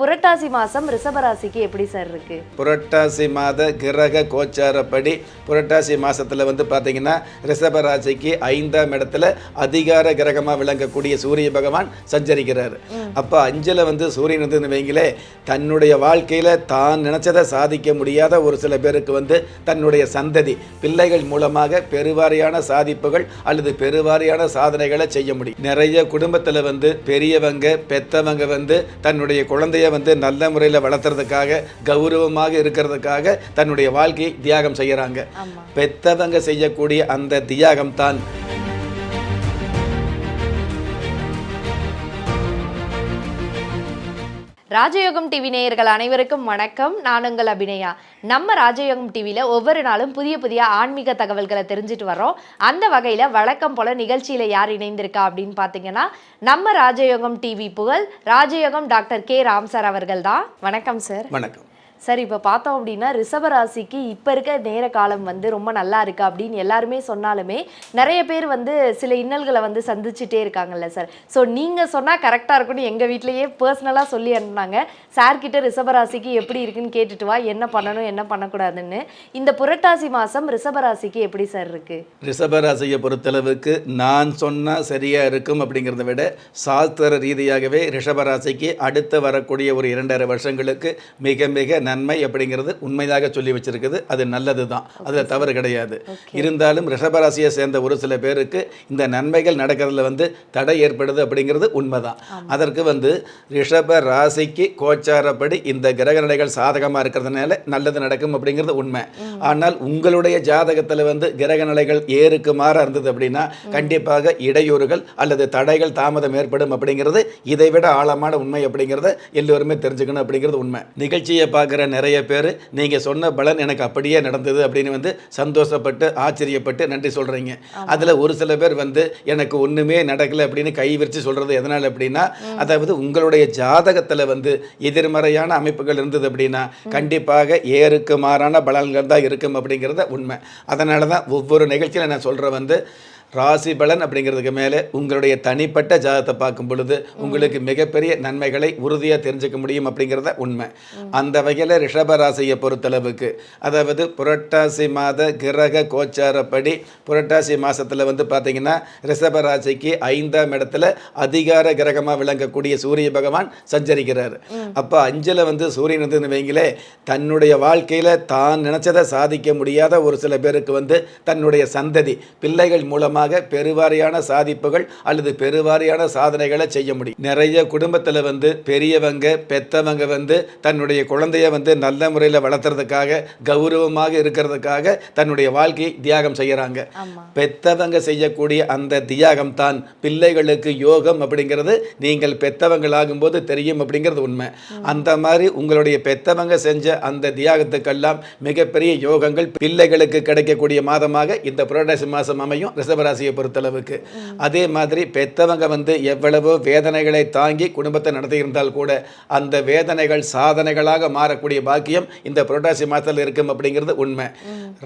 புரட்டாசி மாசம் ரிஷபராசிக்கு எப்படி சார் இருக்கு? புரட்டாசி மாத கிரக கோச்சாரப்படி புரட்டாசி மாசத்துல வந்து பார்த்தீங்கன்னா ரிஷப ராசிக்கு ஐந்தாம் இடத்துல அதிகார கிரகமாக விளங்கக்கூடிய சூரிய பகவான் சஞ்சரிக்கிறார். அப்போ அஞ்சில் வந்து சூரியன் வந்து வைங்களே தன்னுடைய வாழ்க்கையில் தான் நினைச்சதை சாதிக்க முடியாத ஒரு சில பேருக்கு வந்து தன்னுடைய சந்ததி பிள்ளைகள் மூலமாக பெருவாரியான சாதிப்புகள் அல்லது பெருவாரியான சாதனைகளை செய்ய முடியும். நிறைய குடும்பத்தில் வந்து பெரியவங்க பெத்தவங்க வந்து தன்னுடைய குழந்தைய வந்து நல்ல முறையில் வளர்த்துறதுக்காக கௌரவமாக இருக்கிறதுக்காக தன்னுடைய வாழ்க்கையை தியாகம் செய்யறாங்க. ஆமா. பெத்தவங்க செய்யக்கூடிய அந்த தியாகம் தான் ராஜயோகம் டிவி நேயர்கள் அனைவருக்கும் வணக்கம். நான் உங்கள் அபிநயா. நம்ம ராஜயோகம் டிவியில் ஒவ்வொரு நாளும் புதிய புதிய ஆன்மீக தகவல்களை தெரிஞ்சுட்டு வரோம் அந்த வகையில் வழக்கம் போல நிகழ்ச்சியில் யார் இணைந்திருக்கா அப்படின்னு பார்த்தீங்கன்னா நம்ம ராஜயோகம் டிவி புகழ் ராஜயோகம் டாக்டர் கே. ராம் சார் அவர்கள் தான். வணக்கம் சார். வணக்கம். சார் இப்போ பார்த்தோம் அப்படின்னா ரிஷபராசிக்கு இப்போ இருக்க நேர காலம் வந்து ரொம்ப நல்லா இருக்கு அப்படின்னு எல்லாருமே சொன்னாலுமே நிறைய பேர் வந்து சில இன்னல்களை வந்து சந்திச்சுட்டே இருக்காங்கல்ல சார். ஸோ நீங்கள் சொன்னால் கரெக்டாக இருக்கும்னு எங்கள் வீட்லேயே பர்சனலாக சொல்லி அனுப்புனாங்க. சார்கிட்ட ரிஷபராசிக்கு எப்படி இருக்குன்னு கேட்டுட்டு வா என்ன பண்ணணும் என்ன பண்ணக்கூடாதுன்னு. இந்த புரட்டாசி மாதம் ரிஷபராசிக்கு எப்படி சார் இருக்கு? ரிஷபராசியை பொறுத்தளவுக்கு நான் சொன்னால் சரியாக இருக்கும் அப்படிங்கிறத விட சாஸ்திர ரீதியாகவே ரிஷபராசிக்கு அடுத்து வரக்கூடிய ஒரு இரண்டரை வருஷங்களுக்கு மிக மிக நன்மை அப்படிங்கிறது உண்மையாக சொல்லி வச்சிருக்குது. அது நல்லது தான் அதில் தவறு கிடையாது. இருந்தாலும் ரிஷபராசியை சேர்ந்த ஒரு சில பேருக்கு இந்த நன்மைகள் நடக்கிறதுல வந்து தடை ஏற்படுது அப்படிங்கிறது உண்மைதான். அதற்கு வந்து ரிஷப ராசிக்கு கோச்சாரப்படி இந்த கிரக நிலைகள் சாதகமாக இருக்கிறதுனால நல்லது நடக்கும் அப்படிங்கிறது உண்மை. ஆனால் உங்களுடைய ஜாதகத்தில் வந்து கிரக நிலைகள் ஏறுக்கு மாற இருந்தது அப்படின்னா கண்டிப்பாக இடையூறுகள் அல்லது தடைகள் தாமதம் ஏற்படும் அப்படிங்கிறது இதை விட ஆழமான உண்மை அப்படிங்கிறத எல்லோருமே தெரிஞ்சுக்கணும் அப்படிங்கிறது உண்மை. நிகழ்ச்சியை பார்க்குற நிறைய பேர் நீங்கள் சொன்ன பலன் எனக்கு அப்படியே நடந்தது அப்படின்னு வந்து சந்தோஷப்பட்டு ஆச்சரியப்பட்டு நன்றி சொல்கிறீங்க அதில் ஒரு சில பேர் வந்து எனக்கு ஒன்றுமே நடக்கலை அப்படின்னு கை விரிச்சு சொல்கிறது எதனால் அப்படின்னா அதாவது உங்களுடைய ஜாதகத்தில் வந்து எதிர்மறையான அமைப்புகள் இருந்தது அப்படின்னா கண்டிப்பாக ஏறுக்கு மாறான பலன்கள் தான் இருக்கும் அப்படிங்கிறத உண்மை. அதனால தான் ஒவ்வொரு நிகழ்ச்சியில் நான் சொல்கிற வந்து ராசி பலன் அப்படிங்கிறதுக்கு மேலே உங்களுடைய தனிப்பட்ட ஜாதகத்தை பார்க்கும் பொழுது உங்களுக்கு மிகப்பெரிய நன்மைகளை உறுதியாக தெரிஞ்சுக்க முடியும் அப்படிங்கிறத உண்மை. அந்த வகையில் ரிஷப ராசியை பொறுத்தளவுக்கு அதாவது புரட்டாசி மாத கிரக கோச்சாரப்படி புரட்டாசி மாதத்தில் வந்து பார்த்தீங்கன்னா ரிஷப ராசிக்கு ஐந்தாம் இடத்துல அதிகார கிரகமாக விளங்கக்கூடிய சூரிய பகவான் சஞ்சரிக்கிறார். அப்போ அஞ்சில் வந்து சூரியன் வந்து வைங்களே தன்னுடைய வாழ்க்கையில் தான் நினச்சதை சாதிக்க முடியாத ஒரு சில பேருக்கு வந்து தன்னுடைய சந்ததி பிள்ளைகள் மூலமாக பெருவாரியான சாதிப்புகள் அல்லது பெருவாரியான சாதனைகளை செய்ய முடியும். நிறைய குடும்பத்தில் வந்து பெரியவங்க பெத்தவங்க வந்து தன்னுடைய குழந்தைய வந்து நல்ல முறையில் வளர்த்துறதுக்காக கௌரவமாக இருக்கிறதுக்காக தன்னுடைய வாழ்க்கையை தியாகம் செய்யறாங்க. ஆமா. பெத்தவங்க செய்யக்கூடிய அந்த தியாகம் தான் பிள்ளைகளுக்கு யோகம் அப்படிங்கிறது நீங்கள் பெத்தவங்களாகும்போது தெரியும் அப்படிங்கிறது உண்மை. அந்த மாதிரி உங்களுடைய பெத்தவங்க செஞ்ச அந்த தியாகத்துக்கெல்லாம் மிகப்பெரிய யோகங்கள் பிள்ளைகளுக்கு கிடைக்கக்கூடிய மாதமாக இந்த புரட்டாசி மாதம் அமையும். ராசியை பொறுத்தளவுக்கு. அதே மாதிரி பெத்தவங்க வந்து எவ்வளவோ வேதனைகளை தாங்கி குடும்பத்தை நடத்தியிருந்தால் கூட அந்த வேதனைகள் சாதனைகளாக மாறக்கூடிய பாக்கியம் இந்த புரட்டாசி மாதத்தில் இருக்கும் அப்படிங்கிறது உண்மை.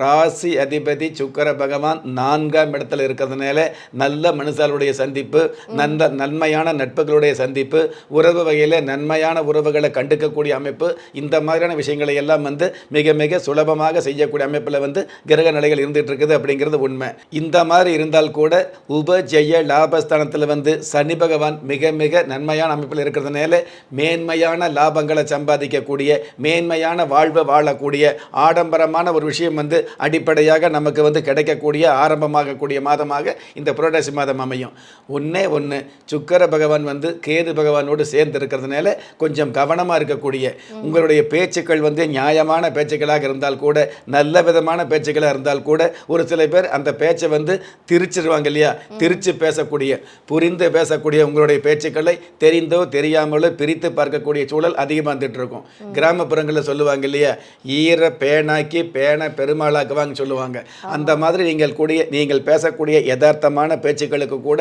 ராசி அதிபதி சுக்கர பகவான் நான்காம் இடத்துல இருக்கிறதுனால நல்ல மனுஷாளுடைய சந்திப்பு நல்ல நன்மையான நட்புகளுடைய சந்திப்பு உறவு வகையில் நன்மையான உறவுகளை கண்டுக்கக்கூடிய அமைப்பு இந்த மாதிரியான விஷயங்களை எல்லாம் வந்து மிக மிக சுலபமாக செய்யக்கூடிய அமைப்பில் வந்து கிரக நிலைகள் இருந்துட்டு இருக்குது அப்படிங்கிறது உண்மை. இந்த மாதிரி இருந்தால் கூட உபஜெய லாபஸ்தானத்தில் வந்து சனி பகவான் மிக மிக நன்மையான அமைப்பில் இருக்கிறதுனால மேன்மையான லாபங்களை சம்பாதிக்கக்கூடிய மேன்மையான வாழ்வை வாழக்கூடிய ஆடம்பரமான ஒரு விஷயம் வந்து அடிப்படையாக நமக்கு வந்து கிடைக்கக்கூடிய ஆரம்பமாகக்கூடிய மாதமாக இந்த புரட்டாசி மாதம் அமையும். ஒன்றே ஒன்று சுக்கர பகவான் வந்து கேது பகவானோடு சேர்ந்து இருக்கிறதுனால கொஞ்சம் கவனமாக இருக்கக்கூடிய உங்களுடைய பேச்சுக்கள் வந்து நியாயமான பேச்சுக்களாக இருந்தால் கூட நல்ல விதமான பேச்சுக்களாக இருந்தால் கூட ஒரு சில பேர் அந்த பேச்சை வந்து திரு திரிச்சிருவாங்க இல்லையா? திரிச்சு பேசக்கூடிய புரிந்து பேசக்கூடிய உங்களுடைய பேச்சுக்களை தெரிந்தோ தெரியாமலோ பிரித்து பார்க்கக்கூடிய சூழல் அதிகமாக வந்துட்டு இருக்கும் கிராமப்புறங்களில் சொல்லுவாங்க இல்லையா? ஈர பேனாக்கி பேனை பெருமாளாக்குவாங்க சொல்லுவாங்க. அந்த மாதிரி நீங்கள் கூடிய நீங்கள் பேசக்கூடிய யதார்த்தமான பேச்சுக்களுக்கு கூட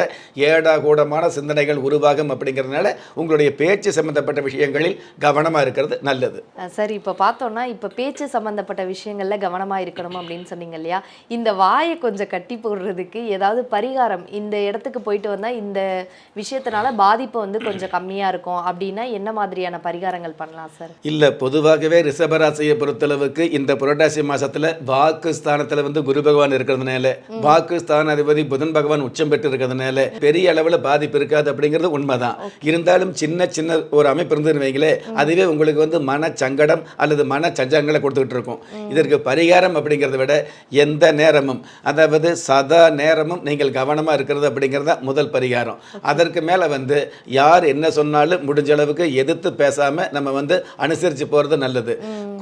ஏடா கூடமான சிந்தனைகள் உருவாகும் அப்படிங்கிறதுனால உங்களுடைய பேச்சு சம்பந்தப்பட்ட விஷயங்களில் கவனமாக இருக்கிறது நல்லது. சரி இப்போ பார்த்தோம்னா இப்போ பேச்சு சம்மந்தப்பட்ட விஷயங்களில் கவனமாக இருக்கணும் அப்படின்னு சொன்னீங்க இல்லையா? இந்த வாயை கொஞ்சம் கட்டி போடுறதுக்கு இருக்கிறவங்களுக்கு ஏதாவது பரிகாரம் இந்த இடத்துக்கு போயிட்டு வந்தா இந்த விஷயத்தினால பாதிப்பு வந்து கொஞ்சம் கம்மியா இருக்கும். அப்படின்னா என்ன மாதிரியான பரிகாரங்கள் பண்ணலாம் சார்? இல்லை பொதுவாகவே ரிஷபராசியை பொறுத்தளவுக்கு இந்த புரட்டாசி மாசத்துல வாக்கு ஸ்தானத்துல வந்து குரு பகவான் இருக்கிறதுனால வாக்கு ஸ்தானாதிபதி புதன் பகவான் உச்சம் பெற்று இருக்கிறதுனால பெரிய அளவில் பாதிப்பு இருக்காது அப்படிங்கிறது உண்மைதான். இருந்தாலும் சின்ன சின்ன ஒரு அமைப்பு இருந்துன்னு வைங்களே அதுவே உங்களுக்கு வந்து மன சங்கடம் அல்லது மன சஞ்சங்களை கொடுத்துக்கிட்டு இருக்கும். இதற்கு பரிகாரம் அப்படிங்கிறத விட எந்த நேரமும் அதாவது சதா நேரமும் நீங்கள் கவனமாக இருக்கிறது அப்படிங்கிறது முதல் பரிகாரம். அதற்கு மேலே வந்து யார் என்ன சொன்னாலும் முடிஞ்ச அளவுக்கு எதிர்த்து பேசாமல் நம்ம வந்து அனுசரித்து போகிறது நல்லது.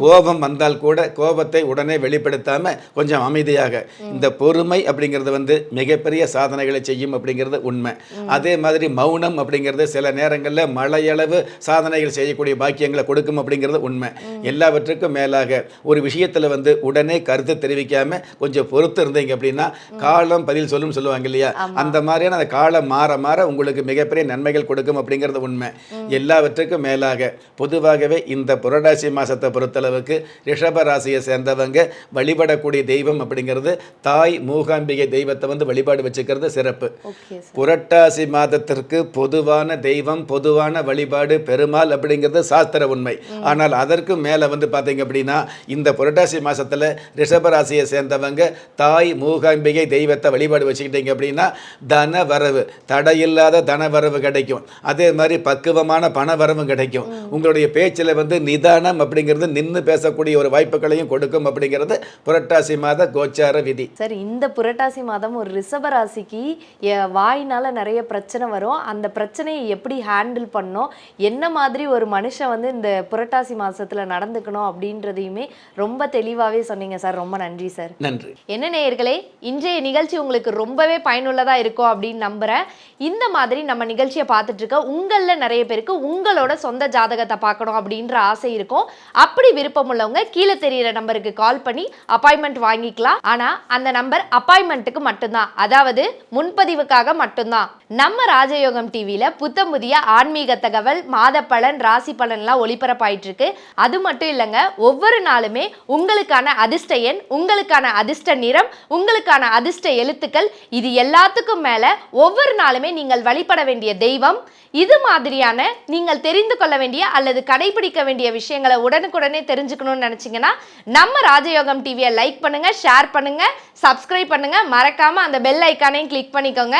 கோபம் வந்தால் கூட கோபத்தை உடனே வெளிப்படுத்தாமல் கொஞ்சம் அமைதியாக. இந்த பொறுமை அப்படிங்கிறது வந்து மிகப்பெரிய சாதனைகளை செய்யும் அப்படிங்கிறது உண்மை. அதே மாதிரி மௌனம் அப்படிங்கிறது சில நேரங்களில் மழையளவு சாதனைகள் செய்யக்கூடிய பாக்கியங்களை கொடுக்கும் அப்படிங்கிறது உண்மை. எல்லாவற்றுக்கும் மேலாக ஒரு விஷயத்தில் வந்து உடனே கருத்து தெரிவிக்காமல் கொஞ்சம் பொறுத்து இருந்தீங்க அப்படின்னா காலம் பதில் சொல்லும் சொல்லுவாங்க இல்லையா? அந்த மாதிரியான அந்த காலம் மாற மாற உங்களுக்கு மிகப்பெரிய நன்மைகள் கொடுக்கும் அப்படிங்கிறது உண்மை. எல்லாவற்றுக்கும் மேலாக பொதுவாகவே இந்த புரட்டாசி மாசத்தை பொறுத்தளவுக்கு ரிஷப ராசியை சேர்ந்தவங்க வழிபடக்கூடிய தெய்வம் அப்படிங்கிறது தாய் மூகாம்பிகை தெய்வத்தை வந்து வழிபாடு வச்சுக்கிறது சிறப்பு. புரட்டாசி மாதத்திற்கு பொதுவான தெய்வம் பொதுவான வழிபாடு பெருமாள் அப்படிங்கிறது சாஸ்திர உண்மை. ஆனால் அதற்கு மேலே வந்து பார்த்தீங்க அப்படின்னா இந்த புரட்டாசி மாசத்துல ரிஷபராசியை சேர்ந்தவங்க தாய் மூகாம்பிகை தெய்வத்தை வழிபாடு வச்சுக்கிட்டீங்க அப்படின்னா தன வரவு தடையில்லாத தன வரவு கிடைக்கும். அதே மாதிரி பக்குவமான பண வரவும் கிடைக்கும் உங்களுடைய பேச்சில் வந்து நிதானம் அப்படிங்கிறது நின்று பேசக்கூடிய ஒரு வாய்ப்புகளையும் கொடுக்கும் அப்படிங்கிறது புரட்டாசி மாத கோச்சார விதி. சார் இந்த புரட்டாசி மாதம் ஒரு ரிஷப ராசிக்கு வாயினால நிறைய பிரச்சனை வரும். அந்த பிரச்சனையை எப்படி ஹேண்டில் பண்ணணும்? என்ன மாதிரி ஒரு மனுஷன் வந்து இந்த புரட்டாசி மாசத்துல நடந்துக்கணும் அப்படின்றதையுமே ரொம்ப தெளிவாவே சொன்னீங்க சார். ரொம்ப நன்றி சார். நன்றி. என்ன நேயர்களே இன்றைய நிகழ்ச்சி உங்களுக்கு ரொம்பவே பயனுள்ளதாக இருக்கும் அப்படின்னு நம்புறேன். இந்த மாதிரி நம்ம நிகழ்ச்சியை பார்த்துட்டு இருக்க நிறைய பேருக்கு உங்களோட சொந்த ஜாதகத்தை பார்க்கணும் அப்படின்ற ஆசை இருக்கும். அப்படி விருப்பம் உள்ளவங்க கீழே தெரியிற நம்பருக்கு கால் பண்ணி அப்பாயின்மெண்ட் வாங்கிக்கலாம். ஆனால் அந்த நம்பர் அப்பாயின்மெண்ட்டுக்கு மட்டும்தான். அதாவது முன்பதிவுக்காக மட்டும்தான். நம்ம ராஜயோகம் டிவியில் புத்தம் புதிய ஆன்மீக தகவல் மாத பலன் ராசி பலன்லாம் ஒளிபரப்பாயிட்டு இருக்கு அது மட்டும் இல்லைங்க ஒவ்வொரு நாளுமே உங்களுக்கான அதிர்ஷ்ட எண் உங்களுக்கான அதிர்ஷ்ட நிறம் உங்களுக்கான அதிர்ஷ்ட எழுத்துக்கள் இது எல்லாத்துக்கும் மேலே ஒவ்வொரு நாளுமே நீங்கள் வழிபட வேண்டிய தெய்வம். இது மாதிரியான நீங்கள் தெரிந்து கொள்ள வேண்டிய அல்லது கடைபிடிக்க வேண்டிய விஷயங்களை உடனுக்குடனே தெரிஞ்சுக்கணும்னு நினச்சிங்கன்னா நம்ம ராஜயோகம் டிவியை லைக் பண்ணுங்கள் ஷேர் பண்ணுங்கள் சப்ஸ்கிரைப் பண்ணுங்கள் மறக்காமல் அந்த பெல் ஐக்கானையும் கிளிக் பண்ணிக்கோங்க.